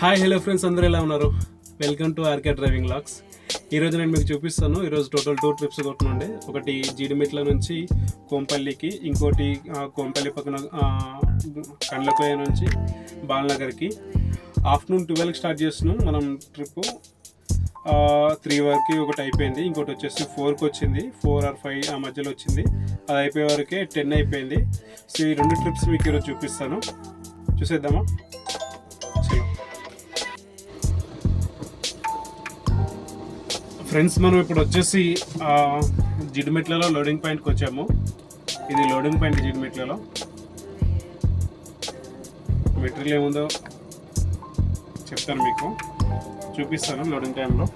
Hi hello friends అందరూ ఎలా ఉన్నారు? Welcome to RK driving logs ఈరోజు నేను మీకు చూపిస్తాను. ఈరోజు టోటల్ టూ ట్రిప్స్ కొట్టునుండే. ఒకటి జీడిమెట్ల నుంచి కోంపల్లికి ఇంకోటి కోంపల్లి పక్కన కండ్లకోయ నుంచి బాలనగర్కి. ఆఫ్టర్నూన్ ట్వెల్వ్కి స్టార్ట్ చేస్తున్నాం. మనం ట్రిప్ త్రీ వరకు ఒకటి అయిపోయింది. ఇంకోటి వచ్చేసి ఫోర్కి వచ్చింది. ఫోర్ ఆర్ ఫైవ్ ఆ మధ్యలో వచ్చింది. అది అయిపోయే వరకే టెన్ అయిపోయింది. సో ఈ రెండు ట్రిప్స్ మీకు ఈరోజు చూపిస్తాను. చూసేద్దామా? చలో ఫ్రెండ్స్ మనం ఇప్పుడు వచ్చేసి జిడిమెట్లలో లోడింగ్ పాయింట్కి వచ్చాము. ఇది లోడింగ్ పాయింట్ జిడిమెట్లలో మెటీరియల్ ఏముందో చెప్తాను మీకు. చూపిస్తాను లోడింగ్ టైంలో.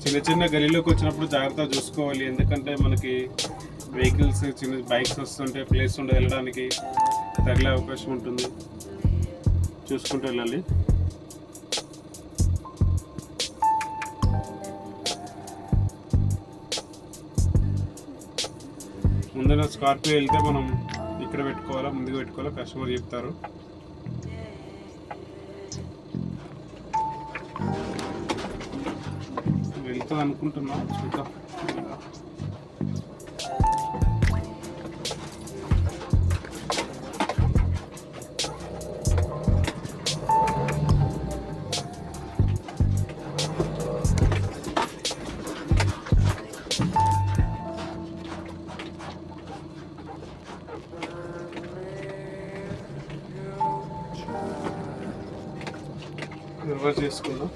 చిన్న చిన్న గలీలోకి వచ్చినప్పుడు జాగ్రత్తగా చూసుకోవాలి. ఎందుకంటే మనకి వెహికల్స్ చిన్న బైక్స్ వస్తుంటే ప్లేస్ ఉండే వెళ్ళడానికి తగిలే అవకాశం ఉంటుంది. చూసుకుంటూ వెళ్ళాలి. ముందర స్కార్పియో వెళ్తే మనం ఇక్కడ పెట్టుకోవాలా ముందుకు పెట్టుకోవాలా? కస్టమర్ చెప్తారు. వెళ్తుంది అనుకుంటున్నా. చూద్దాం. రివర్స్ చేసుకుందాం.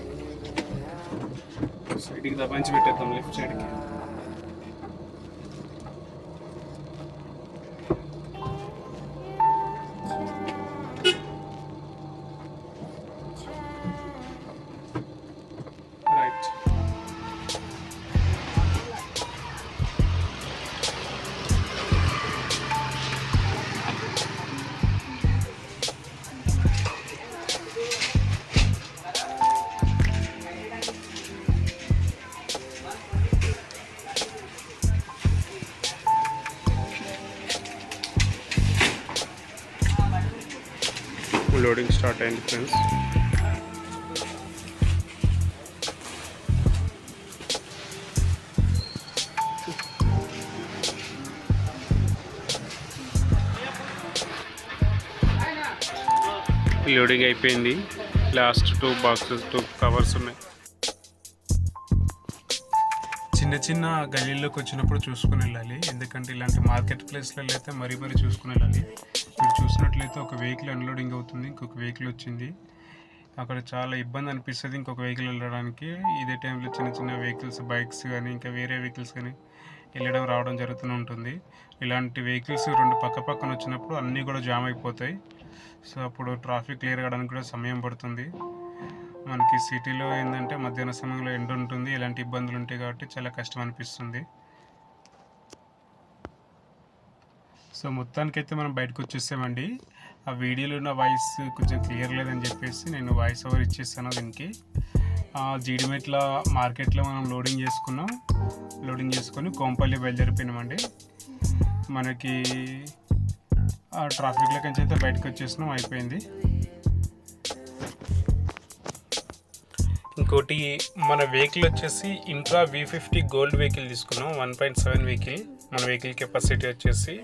సైడ్కి దబాయించి పెట్టేద్దాం లెఫ్ట్ సైడ్కి లోడింగ్ స్టార్ట్ అయింది ఫ్రెండ్స్ లోడింగ్ అయిపోయింది. Last two boxes two covers ఉన్నాయి. చిన్న చిన్న గలీల్లోకి వచ్చినప్పుడు చూసుకుని వెళ్ళాలి. ఎందుకంటే ఇలాంటి మార్కెట్ ప్లేస్లలో అయితే మరీ మరీ చూసుకుని వెళ్ళాలి. మీరు చూసినట్లయితే ఒక వెహికల్ అన్లోడింగ్ అవుతుంది ఇంకొక వెహికల్ వచ్చింది. అక్కడ చాలా ఇబ్బంది అనిపిస్తుంది ఇంకొక వెహికల్ వెళ్ళడానికి. ఇదే టైంలో చిన్న చిన్న వెహికల్స్ బైక్స్ కానీ ఇంకా వేరే వెహికల్స్ కానీ వెళ్ళడం రావడం జరుగుతూనే ఉంటుంది. ఇలాంటి వెహికల్స్ రెండు పక్క పక్కన వచ్చినప్పుడు అన్నీ కూడా జామ్ అయిపోతాయి. సో అప్పుడు ట్రాఫిక్ క్లియర్ కావడానికి కూడా సమయం పడుతుంది. మనకి సిటీలో ఏంటంటే మధ్యాహ్న సమయంలో ఎండ ఉంటుంది ఇలాంటి ఇబ్బందులు ఉంటాయి కాబట్టి చాలా కష్టం అనిపిస్తుంది. సో మొత్తానికైతే మనం బయటకు వచ్చేసామండి. ఆ వీడియోలో ఉన్న వాయిస్ కొంచెం క్లియర్ లేదని చెప్పేసి నేను వాయిస్ ఓవర్ ఇచ్చేస్తాను దీనికి. ఆ, జీడిమెట్ల మార్కెట్లో మనం లోడింగ్ చేసుకున్నాం. లోడింగ్ చేసుకొని కోంపల్లి బయలుదేరిపోయినామండి. మనకి ఆ ట్రాఫిక్లో కంచి అయితే బయటకు వచ్చేసినాం అయిపోయింది. ఇంకోటి మన వెహికల్ వచ్చేసి intra V fifty gold vehicle తీసుకున్నాం వన్ పాయింట్ సెవెన్ వెహికల్ మన వెహికల్ కెపాసిటీ వచ్చేసి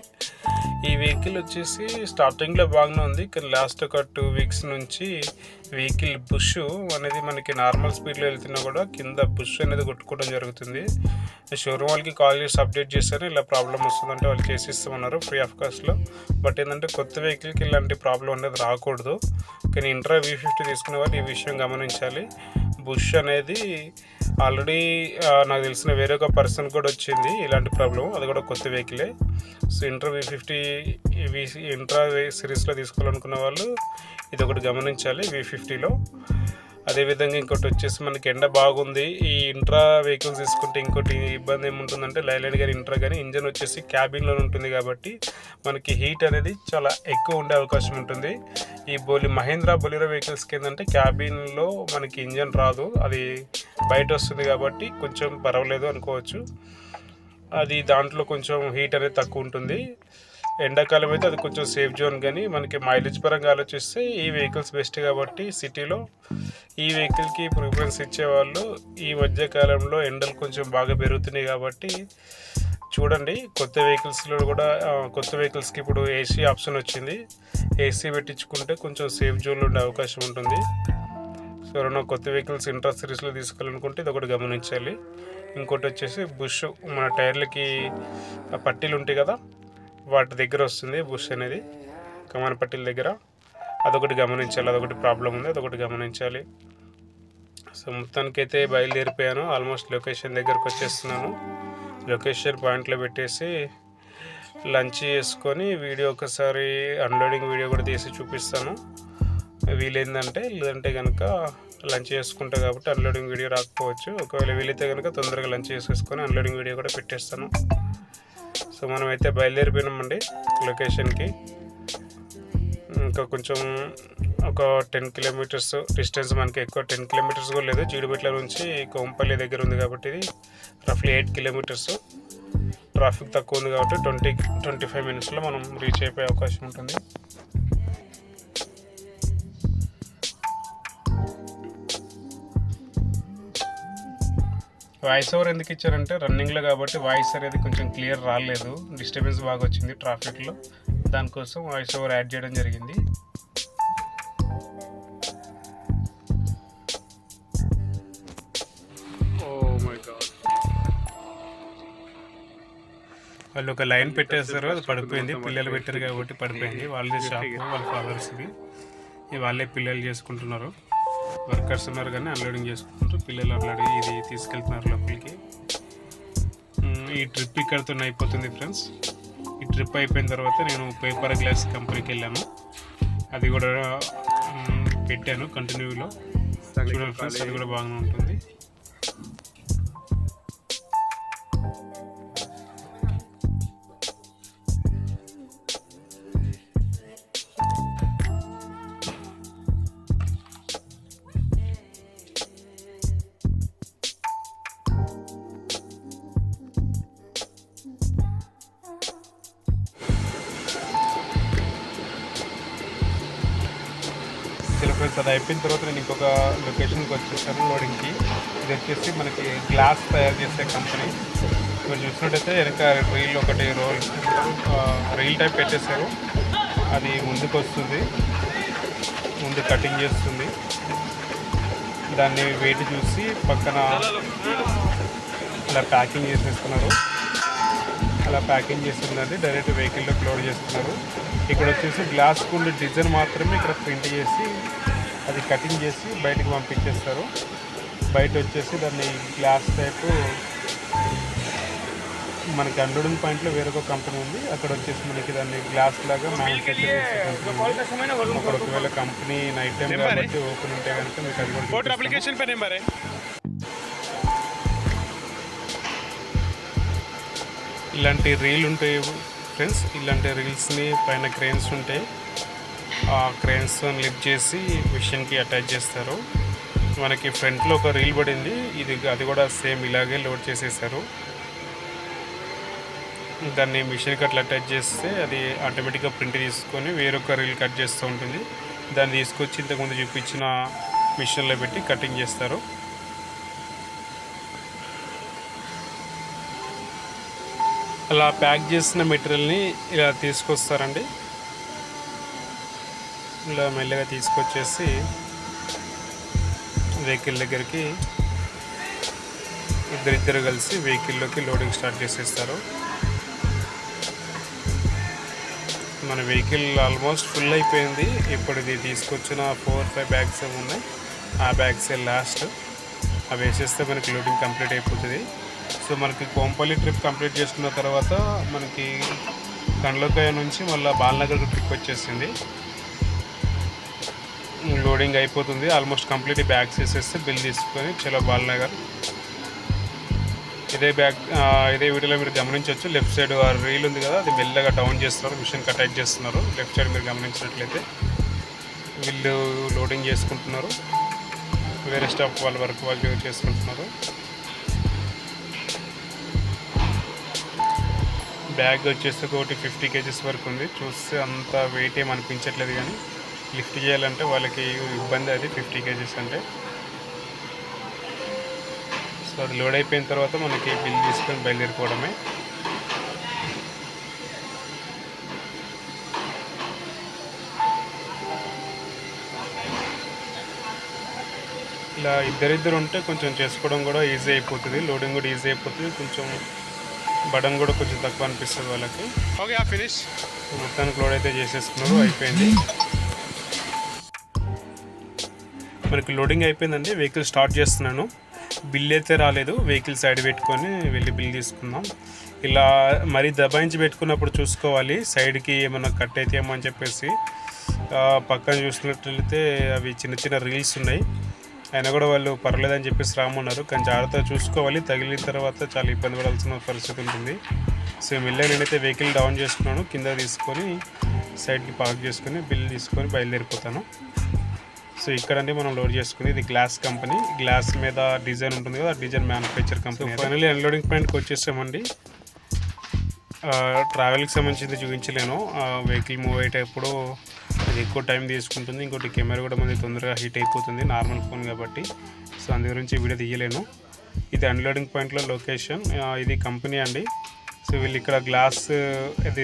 ఈ వెహికల్ వచ్చేసి స్టార్టింగ్లో బాగానే ఉంది కానీ లాస్ట్ ఒక టూ వీక్స్ నుంచి వెహికల్ బుష్ అనేది మనకి నార్మల్ స్పీడ్లో వెళ్తున్నా కూడా కింద బుష్ అనేది కొట్టుకోవడం జరుగుతుంది. షోరూమ్ వాళ్ళకి కాల్ చేసి అప్డేట్ చేశారు ఇలా ప్రాబ్లం వస్తుందంటే వాళ్ళు చేసిస్తామన్నారు ఫ్రీ ఆఫ్ కాస్ట్లో బట్ ఏంటంటే కొత్త వెహికల్కి ఇలాంటి ప్రాబ్లం అనేది రాకూడదు. కానీ ఇంట్రా వి ఫిఫ్టీ తీసుకునే వాళ్ళు ఈ విషయం గమనించాలి. బుష్ అనేది ఆల్రెడీ నాకు తెలిసిన వేరే ఒక పర్సన్ కూడా వచ్చింది ఇలాంటి ప్రాబ్లం అది కూడా కొత్త వెహికలే. So inter V fifty intra సిరీస్లో తీసుకోవాలనుకున్న వాళ్ళు ఇది ఒకటి గమనించాలి వి ఫిఫ్టీలో. అదేవిధంగా ఇంకోటి వచ్చేసి మనకి ఎండ బాగుంది. ఈ ఇంట్రా వెహికల్స్ తీసుకుంటే ఇంకోటి ఇబ్బంది ఏముంటుందంటే లైలైన్ కానీ ఇంట్రా కానీ ఇంజన్ వచ్చేసి క్యాబిన్లో ఉంటుంది కాబట్టి మనకి హీట్ అనేది చాలా ఎక్కువ ఉండే అవకాశం ఉంటుంది. ఈ బోలి మహేంద్ర బొలిరో వెహికల్స్కి ఏంటంటే క్యాబిన్లో మనకి ఇంజన్ రాదు. అది బయట వస్తుంది కాబట్టి కొంచెం పర్వాలేదు అనుకోవచ్చు. అది దాంట్లో కొంచెం హీట్ అనేది తక్కువ ఉంటుంది. ఎండాకాలం అయితే అది కొంచెం సేఫ్ జోన్ కానీ మనకి మైలేజ్ పరంగా ఆలోచిస్తే ఈ వెహికల్స్ బెస్ట్ కాబట్టి సిటీలో ఈ వెహికల్కి ప్రిఫరెన్స్ ఇచ్చేవాళ్ళు ఈ మధ్యకాలంలో ఎండలు కొంచెం బాగా పెరుగుతున్నాయి కాబట్టి చూడండి కొత్త వెహికల్స్లో కూడా కొత్త వెహికల్స్కి ఇప్పుడు ఏసీ ఆప్షన్ వచ్చింది. ఏసీ పెట్టించుకుంటే కొంచెం సేఫ్ జోన్లో ఉండే అవకాశం ఉంటుంది. సో ఎవరైనా కొత్త వెహికల్స్ ఇంట్రా సిరీస్లో తీసుకోవాలనుకుంటే ఇది ఒకటి గమనించాలి. ఇంకోటి వచ్చేసి బుష్ మన టైర్లకి పట్టీలు ఉంటాయి కదా వాటి దగ్గర వస్తుంది బుష్ అనేది. కమాన్ పట్టీల దగ్గర. అదొకటి గమనించాలి అదొకటి ప్రాబ్లం ఉంది అదొకటి గమనించాలి. సో మొత్తానికైతే బయలుదేరిపోయాను. ఆల్మోస్ట్ లొకేషన్ దగ్గరకు వచ్చేస్తున్నాను. లొకేషన్ పాయింట్లో పెట్టేసి లంచ్ చేసుకొని వీడియో ఒకసారి అన్లోడింగ్ వీడియో కూడా తీసి చూపిస్తాను. వీలైందంటే లేదంటే కనుక లంచ్ చేసుకుంటా కాబట్టి అన్లోడింగ్ వీడియో రాకపోవచ్చు. ఒకవేళ వీలైతే కనుక తొందరగా లంచ్ చేసేసుకొని అన్లోడింగ్ వీడియో కూడా పెట్టేస్తాను. సో మనం అయితే బయలుదేరిపోయినామండి లొకేషన్కి. ఇంకా కొంచెం ఒక టెన్ కిలోమీటర్స్ డిస్టెన్స్ మనకి ఎక్కువ టెన్ కిలోమీటర్స్ కూడా లేదు. జీడిపెట్ల నుంచి కోంపల్లి దగ్గర ఉంది కాబట్టి ఇది రఫ్లీ ఎయిట్ కిలోమీటర్స్. ట్రాఫిక్ తక్కువ ఉంది కాబట్టి ట్వంటీ ట్వంటీ ఫైవ్ మినిట్స్లో మనం రీచ్ అయిపోయే అవకాశం ఉంటుంది. వాయిస్ ఓవర్ ఎందుకు ఇచ్చారంటే రన్నింగ్లో కాబట్టి వాయిస్ అనేది కొంచెం క్లియర్ రాలేదు. డిస్టర్బెన్స్ బాగా వచ్చింది ట్రాఫిక్లో. దానికోసం వాయిస్ ఓవర్ యాడ్ చేయడం జరిగింది. వాళ్ళు ఒక లైన్ పెట్టేస్తారు అది పడిపోయింది. పిల్లలు పెట్టారు కాబట్టి పడిపోయింది. వాళ్ళది షాప్ వాళ్ళ ఫాదర్స్ది. వాళ్ళే పిల్లలు చేసుకుంటున్నారు. వర్కర్స్ ఉన్నారు కానీ అన్లోడింగ్ చేసుకుంటూ పిల్లలు అన్లోడ్ ఇది తీసుకెళ్తున్నారు లోపలికి. ఈ ట్రిప్ ఇక్కడితో అయిపోతుంది ఫ్రెండ్స్. ఈ ట్రిప్ అయిపోయిన తర్వాత నేను పేపర్ గ్లాస్ కంపెనీకి వెళ్ళాను. అది కూడా పెట్టాను కంటిన్యూలో. చూడండి ఫ్రెండ్స్ అది కూడా బాగానే ఉంటుంది. సరే ఫ్రెండ్స్ అది అయిపోయిన తర్వాత నేను ఇంకొక లొకేషన్కి వచ్చేసాను లోడింగ్కి ఇది వచ్చేసి మనకి గ్లాస్ తయారు చేసే కంపెనీ. మీరు చూసినట్టయితే వెనక రీల్ ఒకటి రోల్ రీల్ టైప్ పెట్టేశారు. అది ముందుకు వస్తుంది. ముందు కటింగ్ చేస్తుంది. దాన్ని వెయిట్ చూసి పక్కన అలా ప్యాకింగ్ చేసేస్తున్నారు. అలా ప్యాకింగ్ చేస్తుందండి డైరెక్ట్ వెహికల్లోకి లోడ్ చేస్తున్నారు. ఇక్కడ వచ్చేసి గ్లాస్ కుండ్ డిజైన్ మాత్రమే ఇక్కడ ప్రింట్ చేసి అది కటింగ్ చేసి బయటకు పంపించేస్తారు. బయట వచ్చేసి దాన్ని గ్లాస్ టైపు మనకి అన్లోడింగ్ పాయింట్లో వేరొక కంపెనీ ఉంది. అక్కడ వచ్చేసి మనకి దాన్ని గ్లాస్ లాగా మ్యానుఫ్యాక్చర్ అక్కడ ఒకవేళ కంపెనీ నైట్ టైం కాబట్టి ఓపెన్ ఉంటే కనుక మీకు అది కూడా ఇలాంటి రీల్ ఉంటాయి ఫ్రెండ్స్. ఇలాంటి రీల్స్ని పైన క్రెయిన్స్ ఉంటాయి. ఆ క్రెయిన్స్ లిఫ్ట్ చేసి మిషన్కి అటాచ్ చేస్తారు. మనకి ఫ్రంట్లో ఒక రీల్ పడింది. ఇది అది కూడా సేమ్ ఇలాగే లోడ్ చేసేసారు. దాన్ని మిషన్కి అట్లా అటాచ్ చేస్తే అది ఆటోమేటిక్గా ప్రింట్ తీసుకొని వేరొక రీల్ కట్ చేస్తూ ఉంటుంది. దాన్ని తీసుకొచ్చి ఇంతకుముందు చూపించిన మిషన్లో పెట్టి కటింగ్ చేస్తారు. అలా ప్యాక్ చేసిన మెటీరియల్ని ఇలా తీసుకొస్తారండి. ఇలా మెల్లగా తీసుకొచ్చేసి వెహికల్ దగ్గరికి ఇద్దరిద్దరు కలిసి వెహికల్లోకి లోడింగ్ స్టార్ట్ చేసేస్తారు. మన వెహికల్ ఆల్మోస్ట్ ఫుల్ అయిపోయింది. ఇప్పుడు ఇది తీసుకొచ్చిన ఫోర్ ఫైవ్ బ్యాగ్స్ ఏమి ఉన్నాయి. ఆ బ్యాగ్స్ లాస్ట్. అవి వేసేస్తే మనకి లోడింగ్ కంప్లీట్ అయిపోతుంది. సో మనకి కోంపల్లి ట్రిప్ కంప్లీట్ చేసుకున్న తర్వాత మనకి కండ్లకాయ నుంచి మళ్ళీ బాలనగర్ ట్రిప్ వచ్చేసింది. లోడింగ్ అయిపోతుంది. ఆల్మోస్ట్ కంప్లీట్ బ్యాగ్స్ వేసేస్తే బిల్ తీసుకొని చలో బాలనగర్. ఇదే బ్యాగ్ ఇదే వీడియోలో మీరు గమనించవచ్చు. లెఫ్ట్ సైడ్ ఆ రీల్ ఉంది కదా అది మెల్లగా డౌన్ చేస్తున్నారు. మిషన్ కటాక్ చేస్తున్నారు. లెఫ్ట్ సైడ్ మీరు గమనించినట్లయితే వీళ్ళు లోడింగ్ చేసుకుంటున్నారు. వేరే స్టాఫ్ వాళ్ళ వరకు వాళ్ళు చేసుకుంటున్నారు. బ్యాగ్ వచ్చేసి ఒకటి ఫిఫ్టీ కేజీస్ వరకు ఉంది. చూస్తే అంత వెయిట్ ఏం అనిపించట్లేదు కానీ లిఫ్ట్ చేయాలంటే వాళ్ళకి ఇబ్బంది అది ఫిఫ్టీ కేజీస్ అంటే. సో అది లోడ్ అయిపోయిన తర్వాత మనకి బిల్ తీసుకొని బయలుదేరిపోవడమే. ఇలా ఇద్దరిద్దరు ఉంటే కొంచెం చేసుకోవడం కూడా ఈజీ అయిపోతుంది. లోడింగ్ కూడా ఈజీ అయిపోతుంది. కొంచెం బటన్ కూడా కొంచెం తక్కువ అనిపిస్తుంది వాళ్ళకి. ఓకే ఆ ఫినిష్. మొత్తానికి లోడ్ అయితే చేసేసుకున్నారు అయిపోయింది. మనకి లోడింగ్ అయిపోయిందండి వెహికల్ స్టార్ట్ చేస్తున్నాను. బిల్ అయితే రాలేదు వెహికల్ సైడ్ పెట్టుకొని వెళ్ళి బిల్ తీసుకుందాం. ఇలా మరీ దబాయించి పెట్టుకున్నప్పుడు చూసుకోవాలి సైడ్కి ఏమైనా కట్ అవుతాయేమో అని చెప్పేసి. పక్కన చూసినట్లయితే అవి చిన్న చిన్న రీల్స్ ఉన్నాయి. అయినా కూడా వాళ్ళు పర్లేదని చెప్పేసి రామన్నారు. కానీ జాగ్రత్తగా చూసుకోవాలి. తగిలిన తర్వాత చాలా ఇబ్బంది పడాల్సిన పరిస్థితి ఉంటుంది. సో మెల్లగా నేనైతే వెహికల్ డౌన్ చేసుకున్నాను కింద తీసుకొని సైడ్కి పార్క్ చేసుకొని బిల్ తీసుకొని బయలుదేరిపోతాను. సో ఇక్కడంటే మనం లోడ్ చేసుకుని ఇది గ్లాస్ కంపెనీ. గ్లాస్ మీద డిజైన్ ఉంటుంది కదా design manufacture company finally unloading పాయింట్కి వచ్చేసామండి. ట్రావెల్కి సంబంధించింది చూపించలేను. వెహికల్ మూవ్ అయ్యేటప్పుడు అది ఎక్కువ టైం తీసుకుంటుంది. ఇంకోటి కెమెరా కూడా మనకి తొందరగా హీట్ అయిపోతుంది. నార్మల్ ఫోన్ కాబట్టి. సో అందు గురించి వీడియో తీయలేను. ఇది అన్లోడింగ్ పాయింట్లో లొకేషన్ ఇది కంపెనీ అండి. సో వీళ్ళు ఇక్కడ గ్లాస్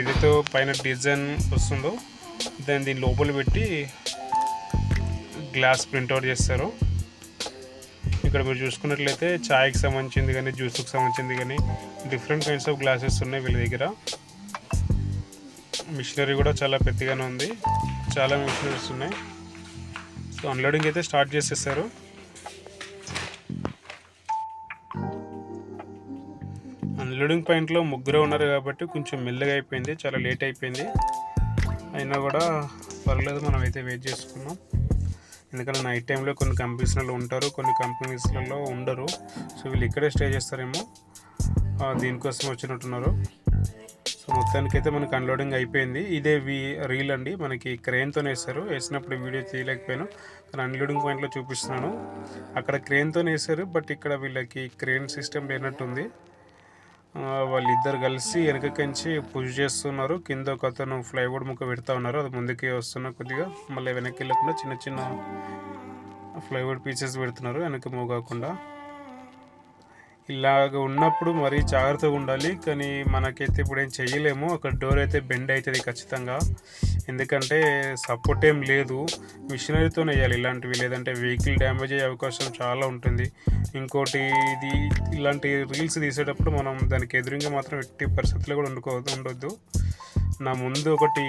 ఇదితో పైన డిజైన్ వస్తుందో దాన్ని దీని లోపల పెట్టి గ్లాస్ ప్రింట్అవుట్ చేస్తారు. ఇక్కడ మీరు చూసుకున్నట్లయితే చాయ్కి సంబంధించింది కానీ జ్యూస్కి సంబంధించింది కానీ డిఫరెంట్ కైండ్స్ ఆఫ్ గ్లాసెస్ ఉన్నాయి వీళ్ళ దగ్గర. మిషనరీ కూడా చాలా పెద్దగానే ఉంది. చాలా మిషనరీస్ ఉన్నాయి సో అన్లోడింగ్ అయితే స్టార్ట్ చేసేసారు. అన్లోడింగ్ పాయింట్లో ముగ్గురు ఉన్నారు కాబట్టి కొంచెం మెల్లగా అయిపోయింది చాలా లేట్ అయిపోయింది. అయినా కూడా పర్లేదు మనం అయితే వెయిట్ చేసుకున్నాం. ఎందుకంటే నైట్ టైంలో కొన్ని కంపెనీస్లలో ఉంటారు కొన్ని కంపెనీస్లలో ఉండరు. సో వీళ్ళు ఇక్కడే స్టే చేస్తారేమో. దీనికోసం వచ్చినట్టున్నారు. సో మొత్తానికి అయితే మనకి అన్లోడింగ్ అయిపోయింది. ఇదే వీ రీల్ అండి. మనకి క్రెయిన్తో వేస్తారు వేసినప్పుడు వీడియో తీయలేకపోయాను. కానీ అన్లోడింగ్ పాయింట్లో చూపిస్తున్నాను. అక్కడ క్రెయిన్తో వేసారు బట్ ఇక్కడ వీళ్ళకి క్రెయిన్ సిస్టమ్ లేనట్టుంది. వాళ్ళిద్దరు కలిసి వెనకకించి పుష్ చేస్తున్నారు. కింద ఒక అతను ఫ్లైవుడ్ ముక్క పెడతా ఉన్నారు. అది ముందుకి వస్తున్న కొద్దిగా మళ్ళీ వెనక్కి వెళ్ళకుండా చిన్న చిన్న ఫ్లైవుడ్ పీసెస్ పెడుతున్నారు. వెనక్కి మూవ్ కాకుండా ఇలాగ ఉన్నప్పుడు మరీ జాగ్రత్తగా ఉండాలి. కానీ మనకైతే ఇప్పుడు ఏం చేయలేము అక్కడ డోర్ అయితే బెండ్ అవుతుంది ఖచ్చితంగా. ఎందుకంటే సపోర్ట్ ఏం లేదు. మిషనరీతో వేయాలి ఇలాంటివి. లేదంటే వెహికల్ డ్యామేజ్ అయ్యే అవకాశం చాలా ఉంటుంది. ఇంకోటి ఇది ఇలాంటి రీల్స్ తీసేటప్పుడు మనం దానికి ఎదురుగా మాత్రం ఎట్టి పరిస్థితుల్లో కూడా ఉండుకో ఉండొద్దు. నా ముందు ఒకటి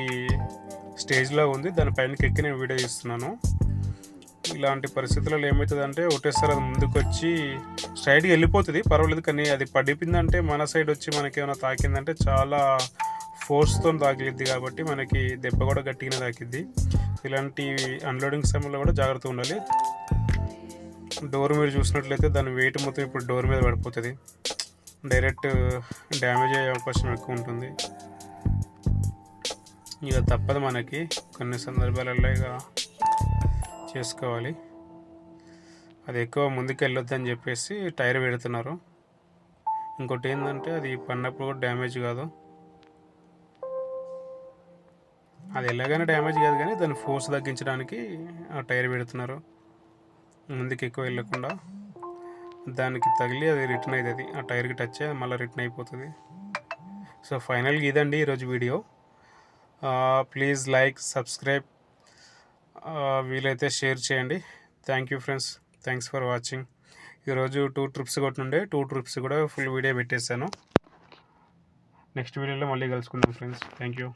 స్టేజ్లో ఉంది. దానిపైనకి ఎక్కి నేను వీడియో తీస్తున్నాను. ఇలాంటి పరిస్థితులలో ఏమవుతుందంటే ఒకటేసారి అది ముందుకు వచ్చి స్ట్రైట్గా వెళ్ళిపోతుంది. పర్వాలేదు కానీ అది పడిపోయిందంటే మన సైడ్ వచ్చి మనకి ఏమైనా తాకిందంటే చాలా ఫోర్స్తో తాకిద్ది కాబట్టి మనకి దెబ్బ కూడా గట్టిగానే తాకిద్ది. ఇలాంటి అన్లోడింగ్ సమయంలో కూడా జాగ్రత్త ఉండాలి. డోర్ మీరు చూసినట్లయితే దాని వెయిట్ మొత్తం ఇప్పుడు డోర్ మీద పడిపోతుంది. డైరెక్ట్ డ్యామేజ్ అయ్యే అవకాశం ఎక్కువ ఉంటుంది. ఇక తప్పదు మనకి. కొన్ని సందర్భాలలో ఇక చేసుకోవాలి. అది ఎక్కువ ముందుకు అని చెప్పేసి టైర్ పెడుతున్నారు. ఇంకోటి ఏంటంటే అది పడినప్పుడు కూడా డ్యామేజ్ కాదు. అది ఎలాగైనా డ్యామేజ్ కాదు కానీ దాన్ని ఫోర్స్ తగ్గించడానికి ఆ టైర్ పెడుతున్నారు. ముందుకు ఎక్కువ వెళ్ళకుండా దానికి తగిలి అది రిటర్న్ అవుతుంది ఆ టైర్కి టచ్ అయ్యి మళ్ళీ రిటర్న్ అయిపోతుంది. సో ఫైనల్గా ఇదండి ఈరోజు వీడియో. ప్లీజ్ లైక్ సబ్స్క్రైబ్ వీలైతే షేర్ చేయండి. Thank you friends thanks for watching ఈరోజు టూ ట్రిప్స్ కొట్టుండే టూ ట్రిప్స్ కూడా ఫుల్ వీడియో పెట్టేశాను. నెక్స్ట్ వీడియోలో మళ్ళీ కలుసుకుందాం ఫ్రెండ్స్ థ్యాంక్ యూ